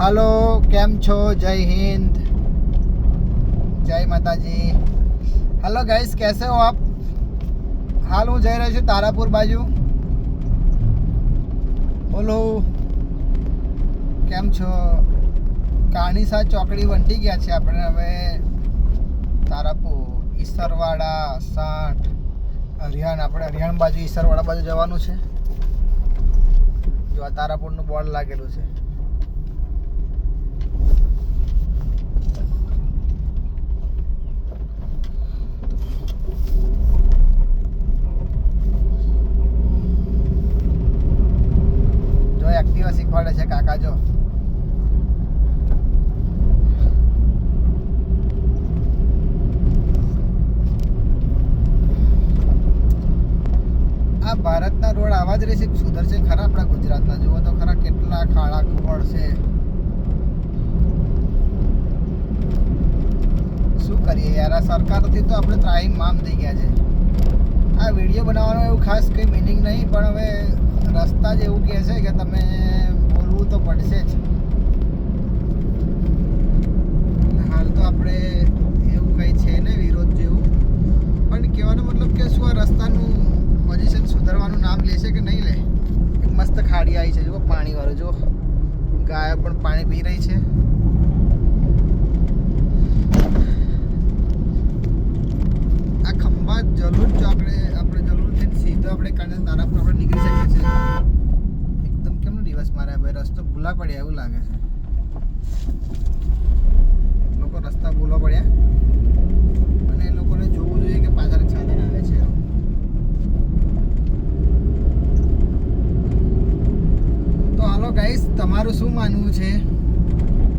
Hello, કેમ છો? જય હિન્દ. જય માતાજી. હેલો ગાઈસ કેસે હો આપ? હાલ હું જઈ રહ્યો છું તારાપુર બાજુ. બોલો, કેમ છો? કાણીસા ચોકડી વંટી ગયા છે આપણે હવે. તારાપુર, ઈસરવાડા, સાઠ, હરિયાણ. આપણે હરિયાણ બાજુ, ઈસરવાડા બાજુ જવાનું છે. જો આ તારાપુરનું બોર્ડ લાગેલું છે. ભારતના રોડ આવા જ રહેશે સુધરશે? ખરા આપણા ગુજરાતના? જુઓ તો ખરા કેટલા ખાડા ખોળ છે. શું કરીએ યાર? આ સરકારથી તો આપણે ત્રાહીમ મામ થઈ ગયા છે. આ વીડિયો બનાવવાનો એવું ખાસ કંઈ મિનિંગ નહીં, પણ હવે રસ્તા જ એવું કહે છે કે તમે બોલવું તો પડશે જ. હાલ તો આપણે એવું કંઈ છે ને વિરોધ જેવું. પણ કહેવાનો મતલબ કે શું આ રસ્તાનું સુધારવાનું નામ લેશે કે નહીં લે? એક મસ્ત ખાડી આવી છે, જુઓ પાણીવાળું જો ગાય પણ પાણી પી રહી છે. આ ખંભા જરૂર જો આપણે આપણે જરૂર છે સીધો આપણે કાંડા તારાપુર આપણે નીકળી શકીએ છીએ. એકદમ કેમનો દિવસ મારે ભાઈ, રસ્તો ભૂલા પડ્યા એવું લાગે છે. લોકો રસ્તા ભૂલો પડ્યા. અને એ લોકોને જોવું જોઈએ કે પાછળ સાધન આવે છે તો હાલો ગાઈસ તમારું શું માનવું છે?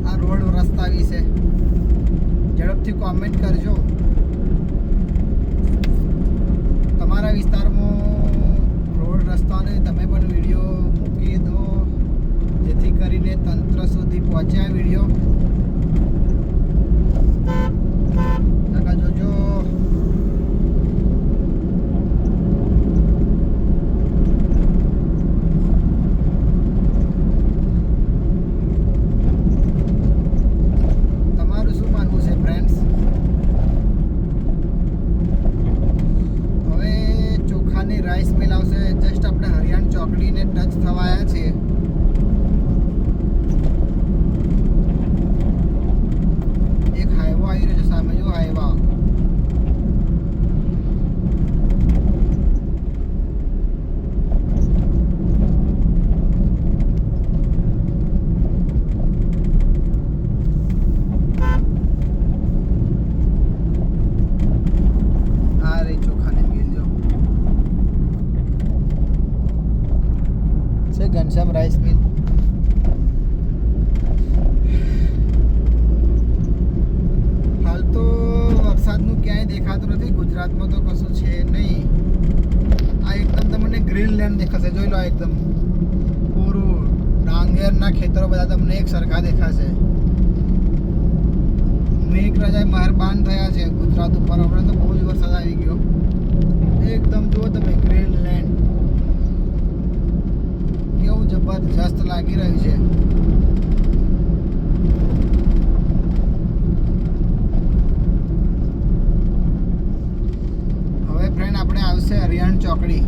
આ રોડ રસ્તા વિશે? ઝડપથી કોમેન્ટ કરજો. તમારા વિસ્તારમાં રોડ રસ્તાને તમે પણ વીડિયો મૂકી દો, જેથી કરીને તંત્ર સુધી પહોંચ્યા વીડિયો જોજો તમારું શું માનવું છે ફ્રેન્ડ્સ હવે ચોખાની રાઈસ મિલ આવશે જસ્ટ આપણે હરિયાણ ચોકડીને ટચ થવાયા છીએ એક હાઈવો આવી રહ્યો છે સામે જો હાઈવા આ રહી ચોખાની મિલ જો છે ઘનશ્યામ રાઈસ મિલ હાલ તો વરસાદનું ક્યાંય દેખાતું નથી ગુજરાતમાં તો કશું છે નહીં. આ એકદમ તમને ગ્રીન લેન્ડ દેખાશે. જોઈ લો એકદમ. પૂરું ડાંગરના ખેતરો બધા તમને એક સરખા દેખાશે. મેઘરાજાએ મહેરબાન થયા છે ગુજરાત ઉપર. આપણે તો બહુ જ વરસાદ આવી ગયો. એકદમ જુઓ તમે ગ્રીન લેન્ડ કેવું જબરજસ્ત લાગી રહ્યું છે હવે ફ્રેન્ડ આપણે આવશે હરિયાણ ચોકડી.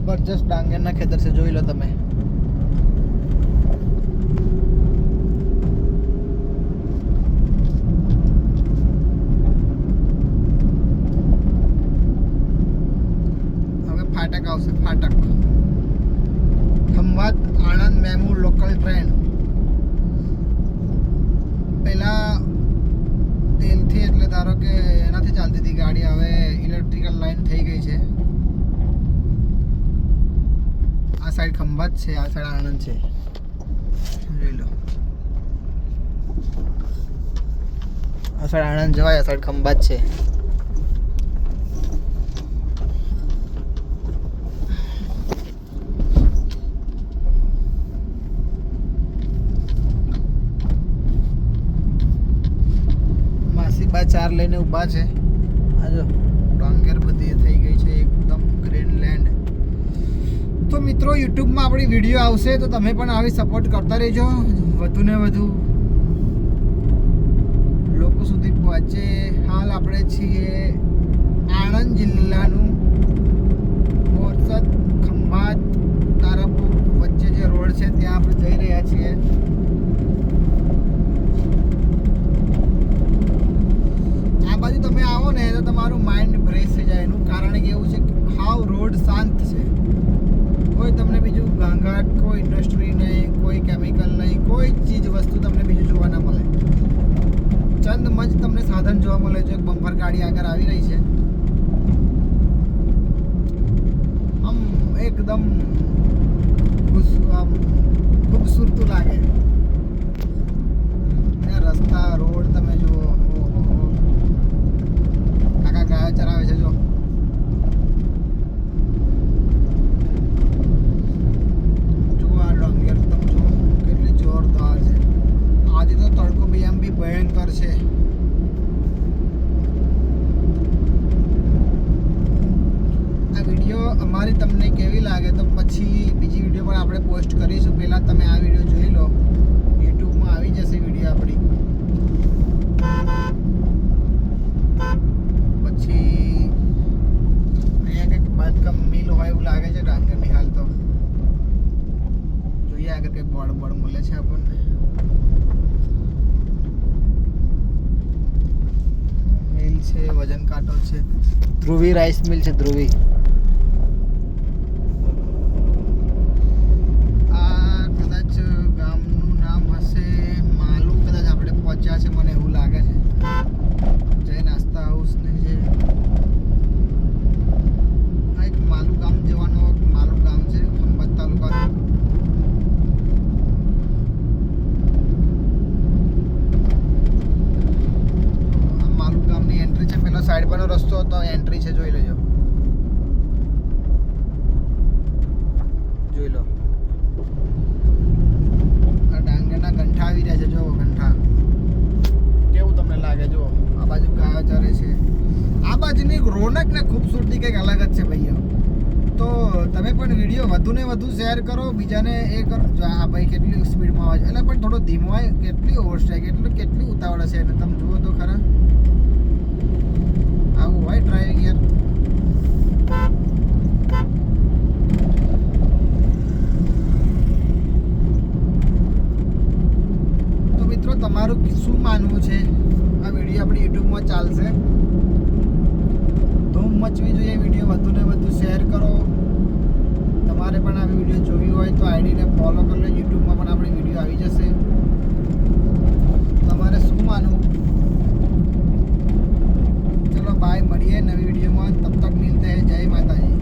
જબરજસ્ત ડાંગરના ખેતર છે, જોઈ લો તમે. હવે ફાટક આવશે, ફાટક. Khambhat Anand MEMU local train. પહેલાં તેલથી એટલે ધારો કે એનાથી ચાલતી હતી ગાડી, હવે ઇલેક્ટ્રિકલ લાઈન થઈ ગઈ છે. આ સાઈડ ખંભાત છે, આ સાઈડ આણંદ છે. જોઈ લો. આ સાઈડ આણંદ જવાય, આ સાઈડ ખંભાત છે. બા ચાર લઈને ઊભા છે. આ જો ડાંગર બધી થઈ ગઈ છે, એકદમ ગ્રીન લેન્ડ તો મિત્રો, યુટ્યુબમાં આપણી વીડિયો આવશે, તો તમે પણ આવી સપોર્ટ કરતા રહેજો. વધુ ને વધુ લોકો સુધી પહોંચે. હાલ આપણે છીએ આણંદ જિલ્લાનું બોરસદ ખંભાત તારાપુર. વચ્ચે જે રોડ છે, ત્યાં આપણે જઈ રહ્યા છીએ. આ બાજુ તમે આવો ને, તો તમારું માઇન્ડ ફ્રેશ થઈ જાય એનું કારણ કે એવું છે કે હાવ રોડ શાંત છે કોઈ તમને બીજું ઘાંઘાટ કોઈ ઇન્ડસ્ટ્રી નહીં કોઈ કેમિકલ નહીં કોઈ ચીજ વસ્તુ તમને બીજું જોવા ના મળે ચંદ મંચ તમને જોવા છે બમ્પર ગાડી આગળ આવી રહી છે. આમ એકદમ ખૂબસૂરતું લાગે. રસ્તા, રોડ તમે જુઓ આખા ગાયો ચરાવે છે જો જુઓ આ ડોંગર તમે જુઓ કેટલી જોરદાર છે આજે તો તડકો બી એમ બી ભયંકર છે આ વીડિયો અમારી તમને કેવી લાગે તો પછી બીજી વીડિયો પણ આપણે પોસ્ટ કરીશું. પહેલાં તમે આ વીડિયો જોઈ લો. યુટ્યુબમાં આવી જશે વીડિયો આપણી. પછી અહીંયા કંઈક બાંધકામ મિલ હોય એવું લાગે છે, ડાંગરની હાલ તો. જોઈએ આગળ કંઈક બોર્ડ બોર્ડ મળે છે આપણને. મિલ છે, વજન કાંટો છે. ધ્રુવી રાઈસ મિલ છે, ધ્રુવી આ કદાચ ગામનું નામ હશે માલુ કદાચ આપણે પહોંચ્યા છે મને એવું લાગે છે જય નાસ્તા હાઉસ ને જે આ એક માલુ ગામ જવાનો માલુ ગામ છે ખંભાત તાલુકાનું આ માલુ ગામની એન્ટ્રી છે પેલો સાઈડ પરનો રસ્તો હતો એન્ટ્રી છે જોઈ લેજો. જોઈ લો. આ ડાંગરના ગંઠા આવી રહ્યા છે જો ગંઠા. કેવું તમને લાગે જો આ બાજુ ગાયો ચરે છે. આ બાજુની રોનક ને ખૂબસૂરતી કંઈક અલગ જ છે ભાઈઓ. તો તમે પણ વીડિયો વધુ ને વધુ શેર કરો બીજાને એ કરો. જો આ ભાઈ કેટલી સ્પીડમાં આવે છે એટલે પણ થોડો ધીમો હોય કેટલી ઓવરસ્ટેક એટલું કેટલી ઉતાવળ હશે એને? તમે જુઓ તો ખરા. વીડિયો વધુ ને વધુ શેર કરો. તમારે પણ આવી વીડિયો જોવી હોય તો આઈડીને ફોલો કરી લો યુટ્યુબમાં પણ આપણી વીડિયો આવી જશે. તમારે શું માનવું? ચલો બાય મળીએ નવી વિડીયોમાં તબ તક મિલતે જય માતાજી.